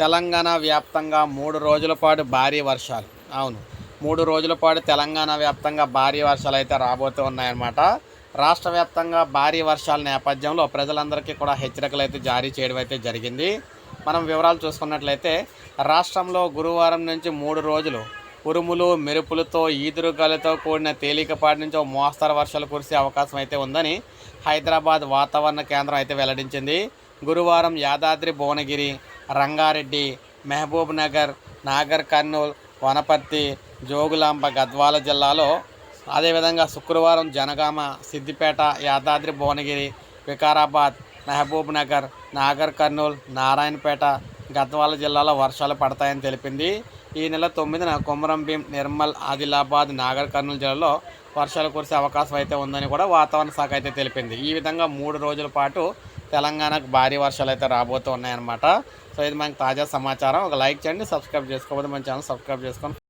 తెలంగాణ వ్యాప్తంగా మూడు రోజుల పాటు భారీ వర్షాలు. అవును. మూడు రోజుల పాటు తెలంగాణ వ్యాప్తంగా భారీ వర్షాలు అయితే రాబోతూ ఉన్నాయన్నమాట. రాష్ట్ర వ్యాప్తంగా భారీ వర్షాల నేపథ్యంలో ప్రజలందరికీ కూడా హెచ్చరికలు అయితే జారీ చేయడం అయితే జరిగింది. మనం వివరాలు చూసుకున్నట్లయితే రాష్ట్రంలో గురువారం నుంచి మూడు రోజులు ఉరుములు మెరుపులతో ఈదురుగాలతో కూడిన తేలికపాటి నుంచి ఓ మోస్తరు వర్షాలు కురిసే అవకాశం అయితే ఉందని హైదరాబాద్ వాతావరణ కేంద్రం అయితే వెల్లడించింది. గురువారం యాదాద్రి భువనగిరి రంగారెడ్డి మహబూబ్ నగర్ నాగర్ కర్నూల్ వనపర్తి జోగులాంబ గద్వాల జిల్లాలో అదేవిధంగా శుక్రవారం జనగామ సిద్దిపేట యాదాద్రి భువనగిరి వికారాబాద్ మహబూబ్ నగర్ నాగర్ కర్నూల్ నారాయణపేట గద్వాల జిల్లాలో వర్షాలు పడతాయని తెలిపింది. ఈ నెల తొమ్మిదిన కొమరంభీం నిర్మల్ ఆదిలాబాద్ నాగర్ కర్నూలు జిల్లాలో వర్షాలు కురిసే అవకాశం అయితే ఉందని కూడా వాతావరణ శాఖ అయితే తెలిపింది. ఈ విధంగా మూడు రోజుల పాటు తెలంగాణకు భారీ వర్షాలు అయితే రాబోతూ ఉన్నాయన్నమాట. సో ఇది మనకి తాజా సమాచారం. ఒక లైక్ చేయండి సబ్స్క్రైబ్ చేసుకోకపోతే మన ఛానల్ సబ్స్క్రైబ్ చేసుకొని